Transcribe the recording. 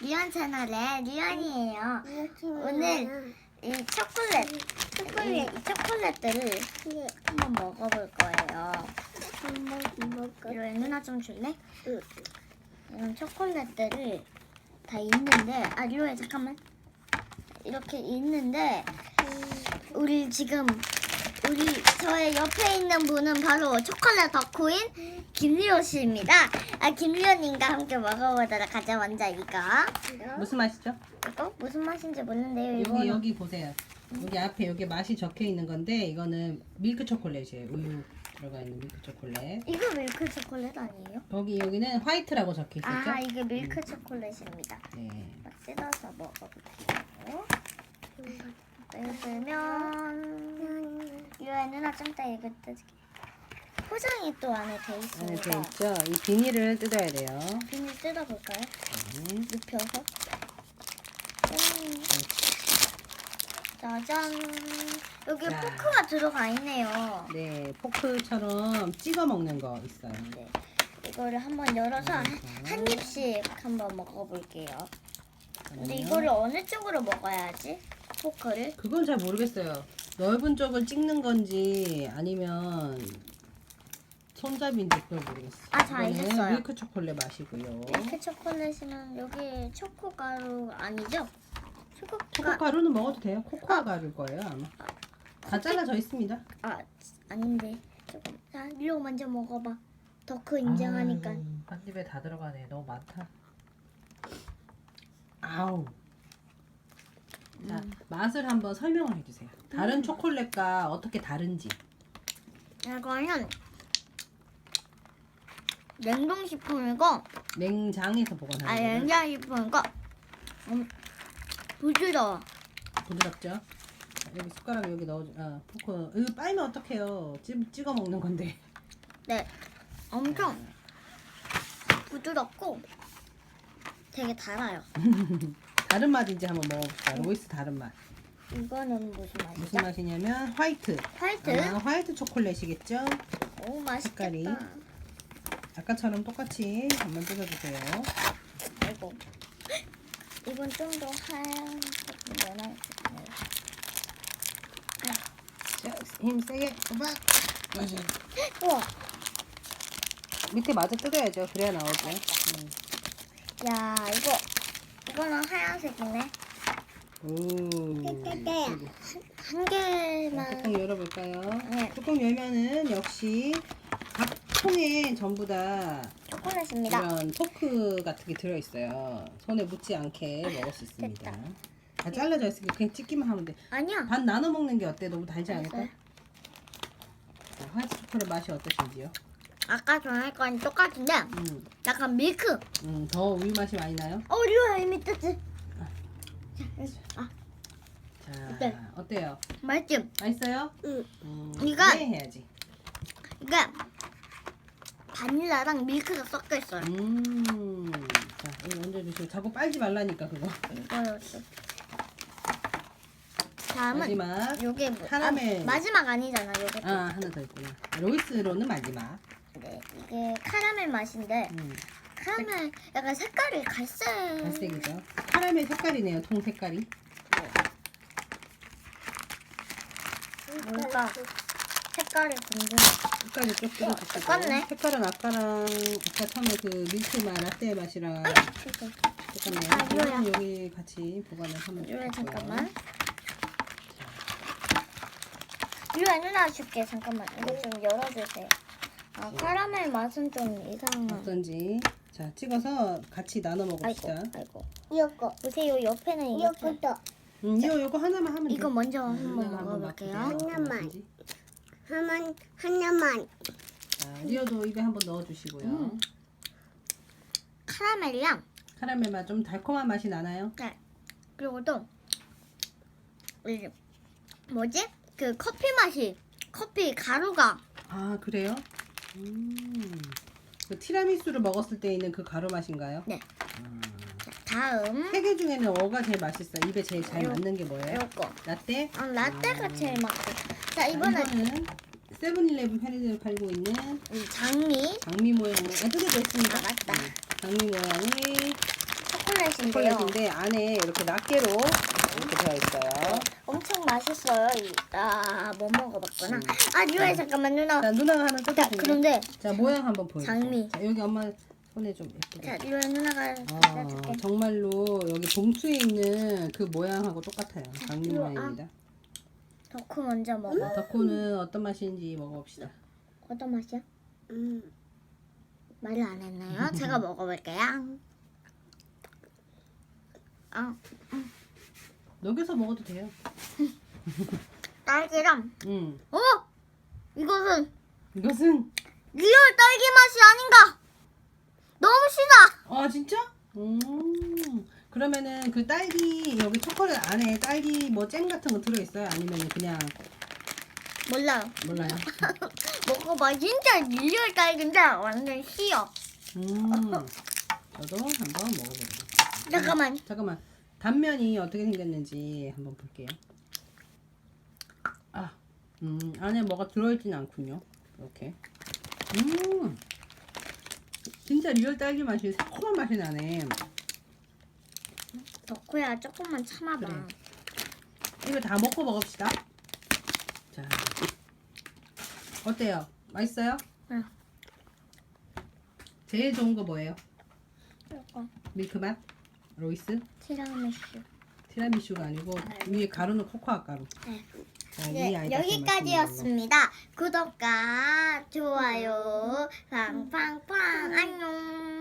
리언 채널의 리언이에요. 오늘 이 초콜릿, 초콜릿, 이 초콜릿들을 한번 먹어볼 거예요. 이런 누나 좀 줄래? 이런 초콜릿들을 다 있는데, 아 리오야 잠깐만. 이렇게 있는데 우리 지금 우리 저의 옆에 있는 분은 바로 초콜릿 덕후인 김리오 씨입니다. 아 김리오님과 함께 먹어보도록 하죠. 먼저 이거. 무슨 맛이죠? 이거 무슨 맛인지 모르는데요. 이거 여기 여기 보세요. 여기 앞에 여기 맛이 적혀 있는 건데 이거는 밀크 초콜릿이에요. 우유 들어가 있는 밀크 초콜릿. 이거 밀크 초콜릿 아니에요? 여기 여기는 화이트라고 적혀 있었죠? 아 이게 밀크 초콜릿입니다. 네. 뜯어서 먹어볼게요. 뜯으면 유아 누나 좀 이따 이거 뜯을게. 포장이 또 안에 돼 안에 있습니다. 돼 있죠. 이 비닐을 뜯어야 돼요. 비닐 뜯어볼까요? 네. 눕혀서. 짠. 짜잔. 여기 자. 포크가 들어가 있네요. 네, 포크처럼 찍어 먹는 거 있어요. 네. 이거를 한번 열어서 한, 음. 한 입씩 한번 먹어볼게요. 근데. 이거를 어느 쪽으로 먹어야지? 포크를? 그건 잘 모르겠어요. 넓은 쪽을 찍는 건지 아니면 손잡이인지 그걸 모르겠어요. 아, 잘 이거는 알겠어요. 밀크 초콜릿 맛이고요. 밀크 초콜릿이면 여기 초코 가루 아니죠? 초코 가 초코 가루는 먹어도 돼요. 코코아 가루일 거예요 아마. 다 잘라져 있습니다. 아 아닌데 조금 자 리오 먼저 먹어봐. 덕후 인정하니까 아유, 한 입에 다 들어가네. 너무 많다. 아우. 자, 음. 맛을 한번 설명을 해주세요. 다른 초콜릿과 어떻게 다른지. 이거는 냉동식품이고 냉장에서 아 보관하는 거예요. 냉장식품이고 음, 부드러워. 부드럽죠? 자, 여기 숟가락 여기 넣어. 아, 포크. 이거 빨면 어떡해요? 찍, 찍어 먹는 건데. 네, 엄청 부드럽고 되게 달아요. 다른 맛인지 한번 먹어볼까요? 로이스 다른 맛. 이거는 무슨 맛이죠? 무슨 맛이냐면 화이트. 화이트? 아, 화이트 초콜릿이겠죠? 오 맛있겠다. 색깔이. 아까처럼 똑같이 한번 뜯어주세요. 아이고. 이건 좀 더 하얀 면할 자, 힘 세게. 오빠. 우와, 밑에 마저 뜯어야죠. 그래야 나오죠. 음. 야 이거 이거는 하얀색이네. 오. 한 개만. 뚜껑 열어볼까요? 네. 뚜껑 열면은 역시 각 통에 전부 다 초콜릿입니다. 이런 포크 같은 게 들어있어요. 손에 묻지 않게 먹을 수 있습니다. 다 잘라져 있으니까 그냥 찍기만 하면 돼. 아니야. 반 나눠 먹는 게 어때? 너무 달지 않을까? 알았어요. 자, 화이트 초콜릿 맛이 어떠신지요? 아까 전에 거랑 똑같은데 음, 약간 밀크. 음, 더 우유 맛이 많이 나요? 어 리오야 이미 뜯지. 아 자, 네. 어때요? 맛있지? 맛있어요? 응. 음, 이거- 네 해야지. 이게 바닐라랑 밀크가 섞여 있어요. 음, 자, 이거 얹어주시고 자꾸 빨지 말라니까 그거. 이거였어. 다음은 마지막. 요게 뭐, 카라멜. 아, 마지막 아니잖아 요게. 또. 아, 하나 더 있구나. 로이스로는 마지막. 네, 이게 카라멜 맛인데 음, 카라멜 약간 색깔이 갈색. 갈색이죠. 카라멜 색깔이네요. 통 색깔이. 뭔가 색깔이 궁금해. 색깔이 쭉 뜯어주시고. 똑같네. 색깔은 아까랑 아까 처음에 그 밀크 맛, 라떼 맛이랑 이거. 똑같네요. 아, 이거야. 여기 같이 보관을 하면 유야 좋고요. 잠깐만. 유야 누나 줄게 잠깐만. 이거 좀 열어주세요. 아 카라멜 맛은 좀 이상한. 어떤지. 자, 찍어서 같이 나눠 먹읍시다. 아이고. 이거 보세요 옆에는 이거. 이것도 음, 이거 요거 하나만 하면 돼. 이거 먼저 음, 한번 하나 먹어볼게요. 맛보세요. 하나만. 어떤지. 하나만 하나만 자, 리오도 입에 한번 넣어주시고요. 음. 카라멜이랑 카라멜 맛 좀 달콤한 맛이 나나요? 네. 그리고 또 이 뭐지? 그 커피 맛이 커피 가루가 아 그래요? 음. 그 티라미수를 먹었을 때 있는 그 가루 맛인가요? 네. 아. 다음 세 개 중에는 어가 제일 맛있어. 입에 제일 잘 요- 맞는 게 뭐예요? 요거. 라떼? 아, 라떼가 아. 제일 맛있어. 자 자, 이번엔 이거는 세븐일레븐 편의점에 팔고 있는 이 장미 장미 모양의 아, 뜯어져 있습니다. 아, 맞다. 음, 장미 모양의 초콜릿인데요. 초콜릿인데 안에 이렇게 낱개로 이렇게 되어 있어요. 엄청 맛있어요. 이- 아, 못 먹어봤구나. 음. 아, 리오야 잠깐만 누나. 자 누나가 하나 자, 뜯어줄게. 그런데 자 모양 한번 보여줘. 장미. 자, 여기 엄마 손에 좀 예쁘게. 자, 리오야 누나가 아, 갖다 줄게. 정말로 여기 봉투에 있는 그 모양하고 똑같아요. 장미 이거, 아. 모양입니다. 덕후 먼저 먹어. 덕후는 어떤 맛인지 먹어봅시다. 어떤 맛이야? 음. 말을 안 했나요? 제가 먹어볼게요. 아, 녹여서 먹어도 돼요. 딸기랑. 음, 어? 이것은 이것은 리얼 딸기 맛이 아닌가? 너무 시다. 아 진짜? 음. 그러면은 그 딸기 여기 초콜릿 안에 딸기 뭐 잼 같은 거 들어 있어요? 아니면 그냥 몰라요. 몰라요? 먹어봐. 진짜 리얼 딸기인데 완전 시어. 음. 저도 한번 먹어볼게요. 잠깐만. 잠깐만. 단면이 어떻게 생겼는지 한번 볼게요. 아, 음, 안에 뭐가 들어있진 않군요. 이렇게. 음, 진짜 리얼 딸기 맛이 새콤한 맛이 나네. 덕후야 조금만 참아봐. 그래. 이거 다 먹고 먹읍시다. 자, 어때요? 맛있어요? 응. 제일 좋은 거 뭐예요? 이거 밀크 맛? 로이스? 티라미슈. 티라미슈가 아니고 위에 가루는 코코아 가루. 네. 자, 이 네, 여기까지였습니다. 구독과 좋아요, 팡팡팡, 안녕.